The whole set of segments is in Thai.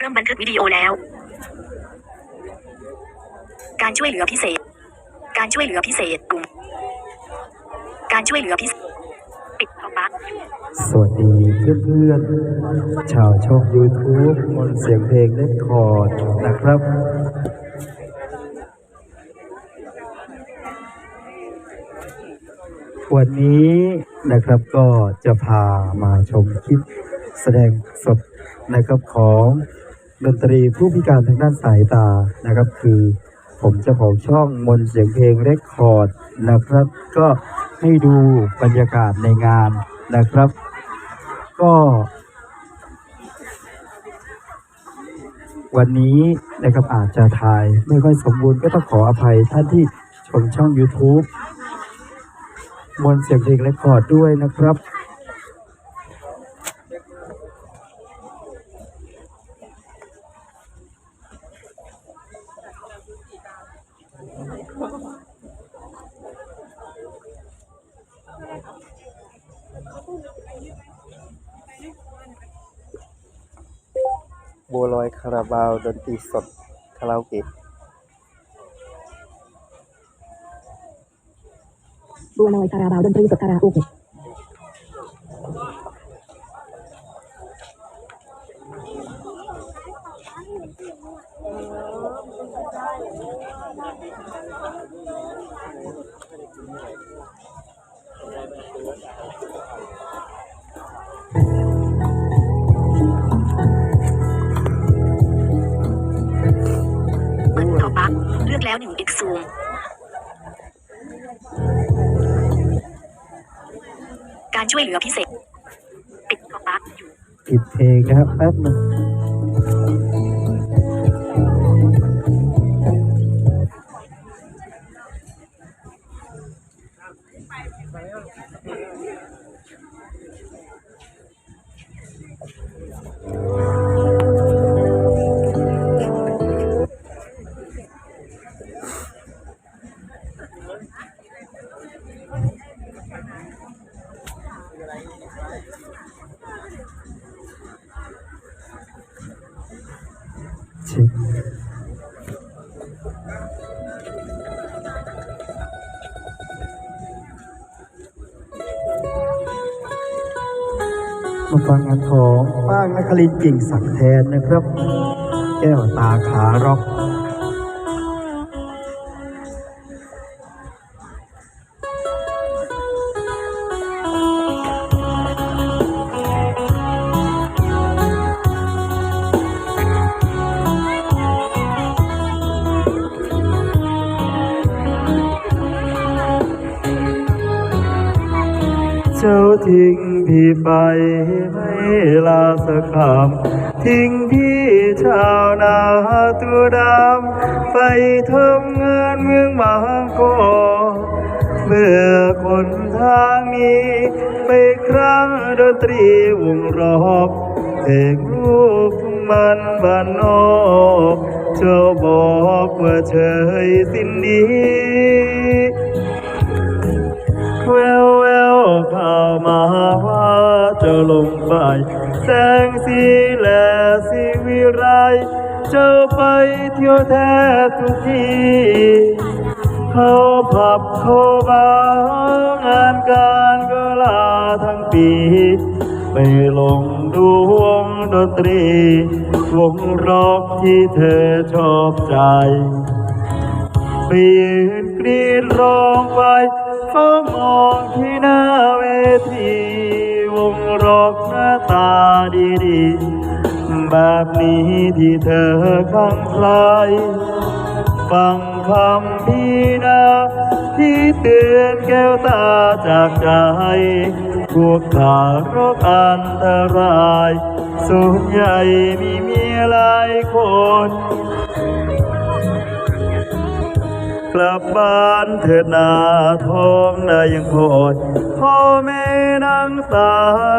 เริ่มบันทึกวิดีโอแล้ว การช่วยเหลือพิเศษ การช่วยเหลือพิเศษกลุ่ม การช่วยเหลือพิเศษปิดท็อปบัคสวัสดีเพื่อนๆ ชาวช่อง YouTube มนเสียงเพลงเล่นคอร์ดนะครับ วันนี้นะครับก็จะพามาชมคลิปแสดงสดนะครับของ ดนตรีผู้พิการทางด้านสายตานะครับ คือผมจ้าของช่องมนเสียงเพลงเรคคอร์ดนะครับ ก็ให้ดูบรรยากาศในงานนะครับ ก็วันนี้นะครับอาจจะถ่ายไม่ค่อยสมบูรณ์ก็ต้องขออภัยท่านที่ชมช่อง YouTube มนเสียงเพลงเรคคอร์ดด้วยนะครับ บัวลอยคาราบาวดนตรีสดคาราโอเกะบัวลอยคาราบาวดนตรีสดคาราโอเกะ แล้วหนึ่ง x zoom การช่วยเหลือพิเศษ ปิดท็อปบัคอยู่ปิดเพลงนะครับแป๊บนึง ช็คมาฟังงานของป้างนครินกิ่งศักแทนนะครับ แก้วตาขาร็อก เจ้าทิ้งพี่ไปไม่ลาสักคำทิ้งพี่ชาวนาตัวดำไปทำงานเมืองบางกอกเมื่อคนทางนี้ ไปครั้งดนตรีวงรอกเพลงลูกทุ่งมันบ้านนอกเจ้าบอกว่าเฉยสิ้นดีแวว ข่าวมาว่าเจ้าลงไปแสงสีและสีวิไรเจ้าไปเที่ยวแทบทุกที่เขาผับเขาบารงานการก็ลาทั้งปี ไปลงดูวงดนตรี วงร็อกที่เธอชอบใจไปยืน กรีดร้องไปเฝ้ามองที่หน้าเวทีวงรอกหน้าตาดีๆ แบบนี้ที่เธอข้างใครฟังคำพี่นาที่เตือนแก้วตาจากใจ พวกขาโรกอันตรายส่วนใหญ่มีเมียหลายคน กลับบ้านเถิดนาท้องนายังคอยพ่อแม่นั่งตา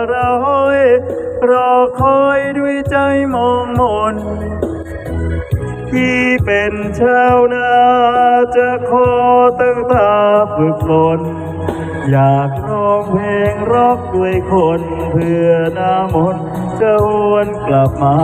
เรายรอคอยด้วยใจมองมน ที่เป็นชาวนาจะขอตั้งตาฝึกฝนอยากร้องเพลงร็อกด้วยคนเพื่อน้ามนจะวนกลับมา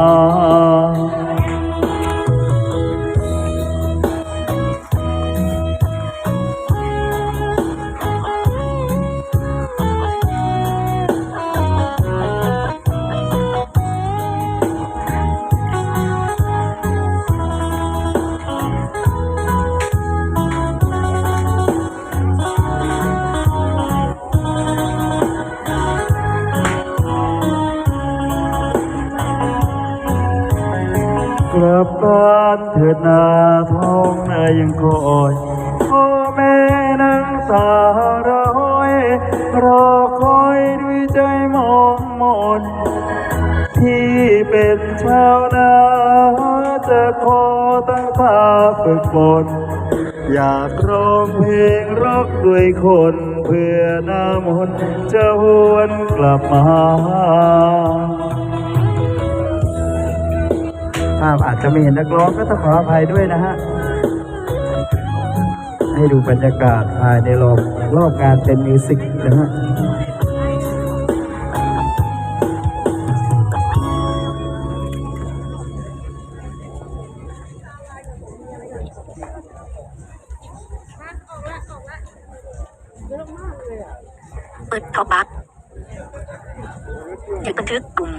ลับบ้านเถิดนาท้องนายังคอยพ่อแม่นังตาร้อยรอคอยด้วยใจมองมนที่เป็นชาวนาจะขอตั้งตาฝึกฝนอยากร้องเพลงรักด้วยคนเพื่อน้ำมนจะหวนกลับมา ภาพอาจจะไม่เห็นนักร้องก็ต้องขออภัยด้วยนะฮะ ให้ดูบรรยากาศภายในรอบรอบงานเป็นมิวสิกนะฮะเปิดท็อปบัคหยุดบันทึกปุ่ม